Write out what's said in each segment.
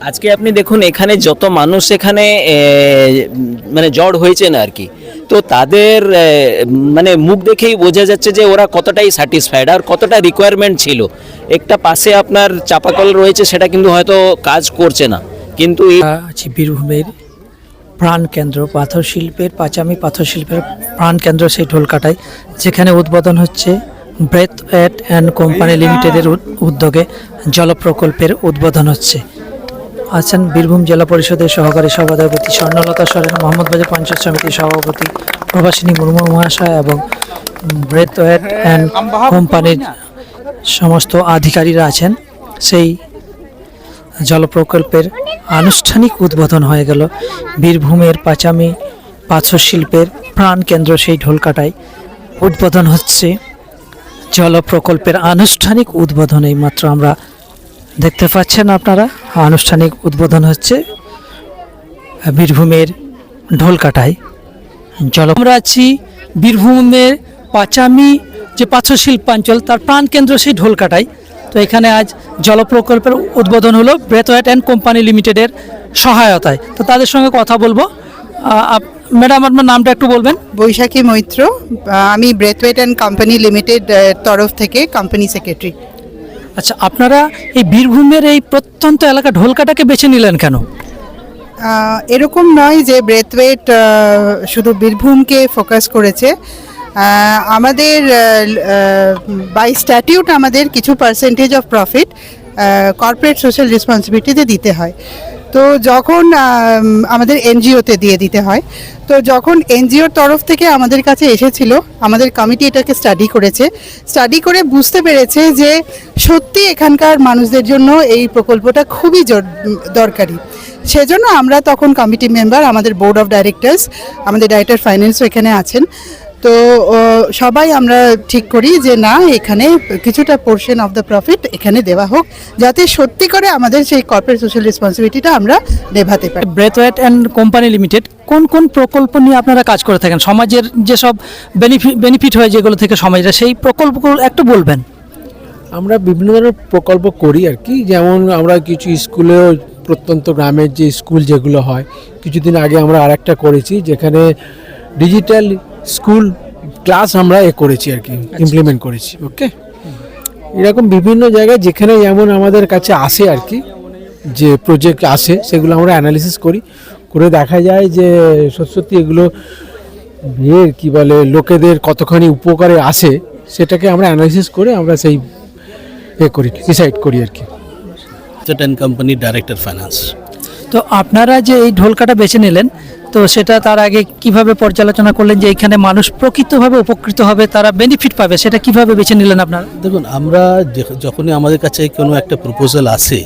আজকে আপনি দেখুন এখানে যত মানুষ এখানে মানে জড় হয়েছে না আর কি তো তাদের মানে মুখ দেখেই বোঝা যাচ্ছে যে ওরা কতটাই স্যাটিসফাইড আর কতটা রিকোয়ারমেন্ট ছিল। একটা পাশে আপনার চাপাকল রয়েছে সেটা কিন্তু হয়তো কাজ করছে না। কিন্তু আছি বীরভূমের প্রাণকেন্দ্র পাথর শিল্পের পাঁচামি পাথর শিল্পের প্রাণকেন্দ্র সেই ঢোলকাটায় যেখানে উদ্বোধন হচ্ছে ব্রেথ অ্যাট অ্যান্ড কোম্পানি লিমিটেডের উদ্যোগে জল প্রকল্পের উদ্বোধন হচ্ছে। আছেন বীরভূম জেলা পরিষদের সহকারী সভাপতি স্বর্ণলতা সরেন, মোহাম্মদ বাজার পঞ্চায়েত সমিতির সভাপতি প্রভাসিনী মুর্মু মহাশয় এবং ব্রেথ অ্যাট অ্যান্ড কোম্পানির সমস্ত আধিকারীরা আছেন। সেই জল প্রকল্পের আনুষ্ঠানিক উদ্বোধন হয়ে গেল বীরভূমের পাচামি পাথর শিল্পের প্রাণ কেন্দ্র সেই ঢোলকাটায়। উদ্বোধন হচ্ছে জল প্রকল্পের আনুষ্ঠানিক উদ্বোধন এই মাত্র আমরা দেখতে পাচ্ছেন আপনারা, আনুষ্ঠানিক উদ্বোধন হচ্ছে বীরভূমের ঢোলকাটায়। জল আমরা আছি বীরভূমের পাচামি যে পাথর শিল্পাঞ্চল, তার প্রাণকেন্দ্র সেই ঢোলকাটায়। তো এখানে আজ জল প্রকল্পের উদ্বোধন হলো ব্রেথওয়েট অ্যান্ড কোম্পানি লিমিটেডের সহায়তায়। তো তাদের সঙ্গে কথা বলব। ম্যাডাম, আপনার নামটা একটু বলবেন। বৈশাখী মৈত্র আমি ব্রেথওয়েট অ্যান্ড কোম্পানি লিমিটেড তরফ থেকে কোম্পানি সেক্রেটারি। আচ্ছা আপনারা এই বীরভূমের এই প্রত্যন্ত এলাকা ঢোলকাটাকে বেছে নিলেন কেন? এরকম নয় যে ব্রেথওয়েট শুধু বীরভূমকে ফোকাস করেছে। আমাদের বাই স্ট্যাটিউট আমাদের কিছু percentage of profit corporate social রেসপন্সিবিলিটিতে দিতে হয়। তো যখন আমাদের এনজিওতে দিয়ে দিতে হয়, তো যখন এনজিওর তরফ থেকে আমাদের কাছে এসেছিল, আমাদের কমিটি এটাকে স্টাডি করেছে স্টাডি করে বুঝতে পেরেছে যে সত্যি এখানকার মানুষদের জন্য এই প্রকল্পটা খুবই দরকারি। সেজন্য আমরা তখন কমিটি মেম্বার আমাদের বোর্ড অফ ডাইরেক্টরস আমাদের ডাইরেক্টর ফাইন্যান্সও এখানে আছেন। তো সবাই আমরা ঠিক করি যে না এখানে কিছুটা পোর্শন অফ দ্য প্রফিট এখানে দেওয়া হোক যাতে সত্যি করে আমাদের সেই কর্পোরেট সোশ্যাল রেসপন্সিবিলিটিটা আমরা নেভাতে পারি। ব্রেথওয়েট অ্যান্ড কোম্পানি লিমিটেড কোন কোন প্রকল্প নিয়ে আপনারা কাজ করে থাকেন? সমাজের যেসব বেনিফিট বেনিফিট হয় যেগুলো থেকে সমাজের সেই প্রকল্পগুলো একটু বলবেন। আমরা বিভিন্ন ধরনের প্রকল্প করি আর কি। যেমন আমরা কিছু স্কুলেও প্রত্যন্ত গ্রামের যে স্কুল যেগুলো হয় কিছুদিন আগে আমরা আরেকটা করেছি যেখানে ডিজিটাল স্কুল ক্লাস আমরা এ করেছি আর কি ইমপ্লিমেন্ট করেছি ওকে এরকম বিভিন্ন জায়গায় যেখানে যেমন আমাদের কাছে আসে আর কি যে প্রজেক্ট আসে সেগুলো আমরা অ্যানালিসিস করি। করে দেখা যায় যে সত্যি এগুলো এর কি বলে লোকেদের কতখানি উপকারে আসে সেটাকে আমরা অ্যানালিসিস করে আমরা সেই এ করি ডিসাইড করি আর কি। And Company Director Finance. তো আপনারা যে এই ঢোলকাটা বেছে নিলেন, তো সেটা তার আগে কীভাবে পর্যালোচনা করলেন যে এখানে মানুষ প্রকৃতভাবে উপকৃত হবে, তারা বেনিফিট পাবে, সেটা কীভাবে বেছে নিলেন আপনারা? দেখুন, আমরা যখনই আমাদের কাছে কোনো একটা প্রপোজাল আসে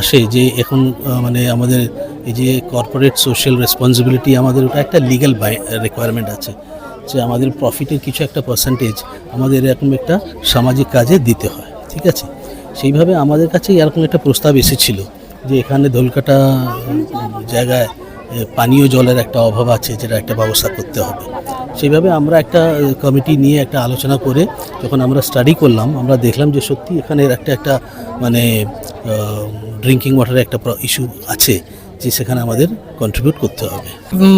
আসে যে এখন মানে আমাদের এই যে কর্পোরেট সোশ্যাল রেসপন্সিবিলিটি আমাদের ওটা একটা লিগ্যাল রিকোয়ারমেন্ট আছে। যে আমাদের প্রফিটের কিছু একটা পার্সেন্টেজ আমাদের এরকম একটা সামাজিক কাজে দিতে হয়, ঠিক আছে? সেইভাবে আমাদের কাছে এরকম একটা প্রস্তাব এসেছিল। যে এখানে ধলকাটা জায়গায় পানীয় জলের একটা অভাব আছে যেটা একটা ব্যবস্থা করতে হবে। সেইভাবে আমরা একটা কমিটি নিয়ে একটা আলোচনা করে যখন আমরা স্টাডি করলাম, আমরা দেখলাম যে সত্যি এখানে একটা একটা মানে ড্রিঙ্কিং ওয়াটারের একটা ইস্যু আছে যে সেখানে আমাদের কন্ট্রিবিউট করতে হবে।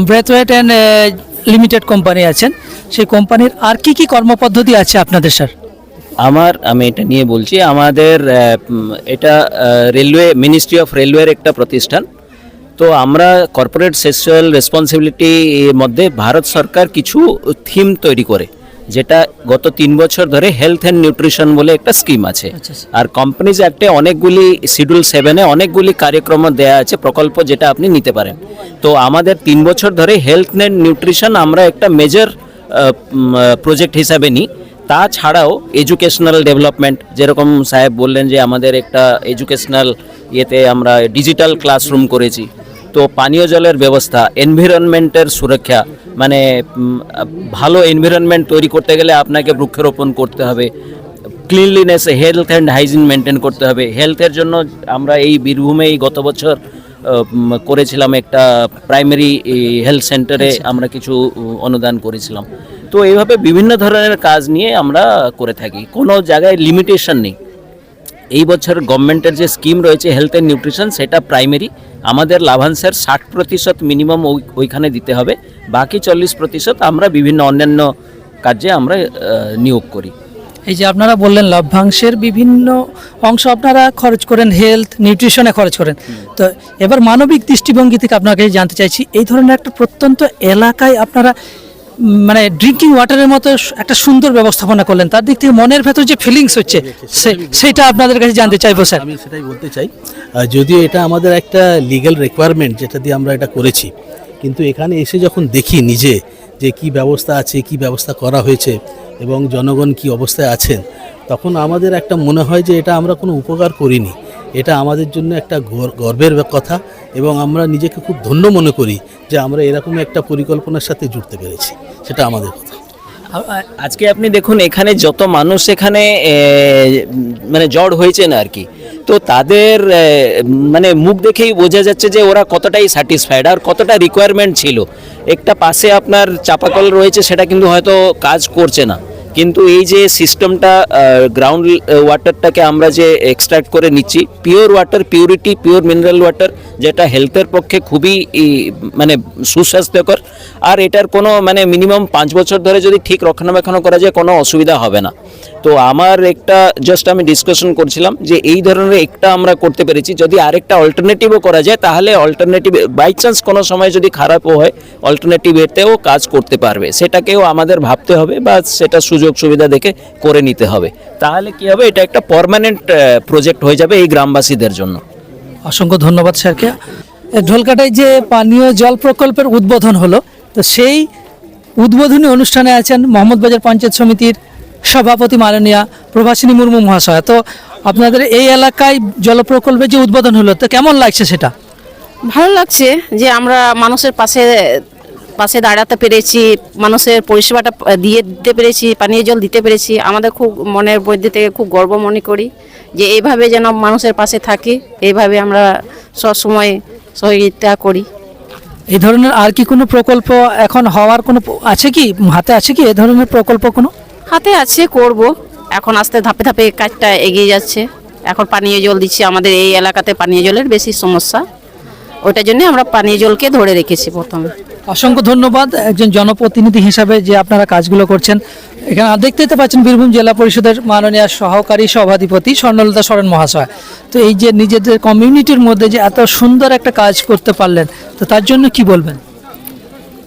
ব্রেথওয়েট অ্যান্ড লিমিটেড কোম্পানি আছেন। সেই কোম্পানির আর কি কি কর্মপদ্ধতি আছে আপনাদের স্যার আমার আমি এটা নিয়ে বলছি আমাদের এটা রেলওয়ে মিনিস্ট্রি অফ রেলওয়ের একটা প্রতিষ্ঠান। তো আমরা কর্পোরেট সোশ্যাল রেসপন্সিবিলিটি এর মধ্যে ভারত সরকার কিছু থিম তৈরি করে যেটা গত তিন বছর ধরে হেলথ অ্যান্ড নিউট্রিশন বলে একটা স্কিম আছে। আচ্ছা, আচ্ছা। আর কোম্পানিজ অ্যাক্টে অনেকগুলি শিডিউল সেভেনে অনেকগুলি কার্যক্রম দেয়া আছে প্রকল্প যেটা আপনি নিতে পারেন। তো আমাদের তিন বছর ধরে হেলথ অ্যান্ড নিউট্রিশন আমরা একটা মেজর প্রজেক্ট হিসাবে নিই। তাছাড়াও এডুকেশনাল ডেভেলপমেন্ট যেরকম সাহেব বললেন যে আমাদের একটা এডুকেশনাল ইয়েতে আমরা ডিজিটাল ক্লাসরুম করেছি। তো পানীয় জলের ব্যবস্থা এনভিরনমেন্টের সুরক্ষা মানে ভালো এনভিরনমেন্ট তৈরি করতে গেলে আপনাকে বৃক্ষরোপণ করতে হবে। Cleanliness health and hygiene maintain করতে হবে। হেলথের জন্য আমরা এই বীরভূমেই গত বছর করেছিলাম একটা প্রাইমারি হেলথ সেন্টারে আমরা কিছু অনুদান করেছিলাম। তো এইভাবে বিভিন্ন ধরনের কাজ নিয়ে আমরা করে থাকি। কোনো জায়গায় লিমিটেশন নেই। এই বছর গভর্নমেন্টের যে স্কিম রয়েছে হেলথ অ্যান্ড নিউট্রিশন সেটা প্রাইমারি আমাদের লাভাংশের ষাট প্রতিশত মিনিমাম ওইখানে দিতে হবে। বাকি চল্লিশ প্রতিশত আমরা বিভিন্ন অন্যান্য কাজে আমরা নিয়োগ করি। এই যে আপনারা বললেন লভ্যাংশের বিভিন্ন অংশ আপনারা খরচ করেন হেলথ নিউট্রিশনে খরচ করেন। তো এবার মানবিক দৃষ্টিভঙ্গি থেকে আপনাকে জানতে চাইছি এই ধরনের একটা প্রত্যন্ত এলাকায় আপনারা মানে ড্রিঙ্কিং ওয়াটারের মতো একটা সুন্দর ব্যবস্থাপনা করলেন। তার দিক থেকে মনের ভেতর যে ফিলিংস হচ্ছে সেটা আপনাদের কাছে জানতে চাইব স্যার। আমি সেটাই বলতে চাই। যদিও এটা আমাদের একটা লিগ্যাল রিকোয়ারমেন্ট যেটা দিয়ে আমরা এটা করেছি কিন্তু এখানে এসে যখন দেখি নিজে যে কি ব্যবস্থা আছে কি ব্যবস্থা করা হয়েছে এবং জনগণ কি অবস্থায় আছেন তখন আমাদের একটা মনে হয় যে এটা আমরা কোনো উপকার করিনি। এটা আমাদের জন্য একটা গর্বের কথা এবং আমরা নিজেকে খুব ধন্য মনে করি যে আমরা এরকম একটা পরিকল্পনার সাথে জুড়তে পেরেছি। সেটা আমাদের কথা। আজকে আপনি দেখুন, এখানে যত মানুষ এখানে মানে জড় হয়েছে না আর কি। তো তাদের মানে মুখ দেখেই বোঝা যাচ্ছে যে ওরা কতটাই স্যাটিসফাইড আর কতটা রিকোয়ারমেন্ট ছিল। একটা পাশে আপনার চাপাকল রয়েছে, সেটা কিন্তু হয়তো কাজ করছে না। কিন্তু এই যে সিস্টেমটা গ্রাউন্ড ওয়াটারটাকে আমরা যে এক্সট্রাক্ট করে নিচ্ছি pure water purity pure mineral water যেটা হেলথের পক্ষে খুবই মানে সুস্বাস্থ্যকর। আর এটার কোনো মানে মিনিমাম পাঁচ বছর ধরে যদি ঠিক রক্ষণাবেক্ষণ করা যায়, কোনো অসুবিধা হবে না। তো আমার একটা জাস্ট আমি ডিসকাশন করছিলাম যে এই ধরনের একটা আমরা করতে পেরেছি। যদি আরেকটা অল্টারনেটিভও করা যায়, তাহলে অল্টারনেটিভ বাই চান্স কোনো সময় যদি খারাপও হয় অল্টারনেটিভ এতেও কাজ করতে পারবে। সেটাকেও আমাদের ভাবতে হবে বা সেটা সুযোগ সুবিধা দেখে করে নিতে হবে। তাহলে কি হবে? এটা একটা পারমানেন্ট প্রজেক্ট হয়ে যাবে এই গ্রামবাসীদের জন্য। অসংখ্য ধন্যবাদ স্যারকে। ঢোলকাটায় যে পানীয় জল প্রকল্পের উদ্বোধন হলো তো সেই উদ্বোধনী অনুষ্ঠানে আছেন মোহাম্মদবাজার পঞ্চায়েত সমিতির সভাপতি মাননীয়া প্রভাসিনী মুর্মু মহাশয়। তো আপনাদের এই এলাকায় জল প্রকল্পের যে উদ্বোধন হলো তো কেমন লাগছে সেটা? ভালো লাগছে যে আমরা মানুষের পাশে পাশে দাঁড়াতে পেরেছি মানুষের পরিষেবাটা দিয়ে দিতে পেরেছি পানীয় জল দিতে পেরেছি। আমাদের খুব মনের মধ্যে থেকে খুব গর্ব মনে করি যে এইভাবে যেন মানুষের পাশে থাকি এইভাবে আমরা সবসময় সহযোগিতা করি। এই ধরনের আর কি কোনো প্রকল্প এখন হওয়ার কোনো আছে কি? হাতে আছে কি এ ধরনের প্রকল্প কোনো? হাতে আছে করব। এখন আস্তে ধাপে ধাপে কাজটা এগিয়ে যাচ্ছে। এখন পানীয় জল দিচ্ছি আমাদের এই এলাকাতে পানীয় জলের বেশি সমস্যা। ওটার জন্য আমরা পানীয় জলকে ধরে রেখেছি প্রথমে। অসংখ্য ধন্যবাদ একজন জনপ্রতিনিধি হিসাবে যে আপনারা কাজগুলো করছেন। এখানে দেখতে তো পাচ্ছেন বীরভূম জেলা পরিষদের মাননীয় সহকারী সভাধিপতি স্বর্ণলতা সরেন মহাশয়। তো এই যে নিজেদের কমিউনিটির মধ্যে যে এত সুন্দর একটা কাজ করতে পারলেন তো তার জন্য কি বলবেন?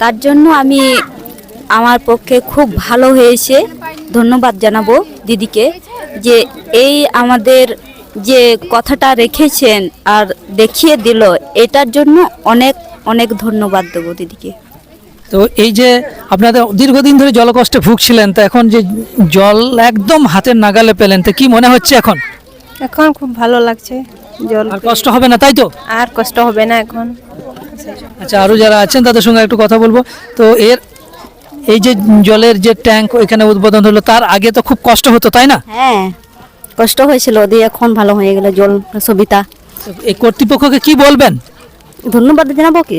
তার জন্য আমি আমার পক্ষে খুব ভালো হয়েছে। ধন্যবাদ জানাব দিদিকে যে এই আমাদের যে কথাটা রেখেছেন আর দেখিয়ে দিল এটার জন্য অনেক অনেক ধন্যবাদ দেবো দিদিকে। তো এই যে আপনাদের দীর্ঘদিন ধরে জলকষ্টে ভুগছিলেন তো এখন যে জল একদম হাতের নাগালে পেলেন তো কি মনে হচ্ছে এখন? এখন খুব ভালো লাগছে জল আর কষ্ট হবে না তাই তো? আর কষ্ট হবে না এখন। আচ্ছা আরও যারা আছেন তাদের সঙ্গে একটু কথা বলব। তো এর এই যে জলের যে ট্যাঙ্ক ওইখানে উদ্বোধন হলো তার আগে তো খুব কষ্ট হতো তাই না? হ্যাঁ। কষ্ট হয়েছিল দিয়ে এখন ভালো হয়ে গেল জল সবিতা। এই কর্তৃপক্ষকে কি বলবেন? ধন্যবাদ জানাব কি?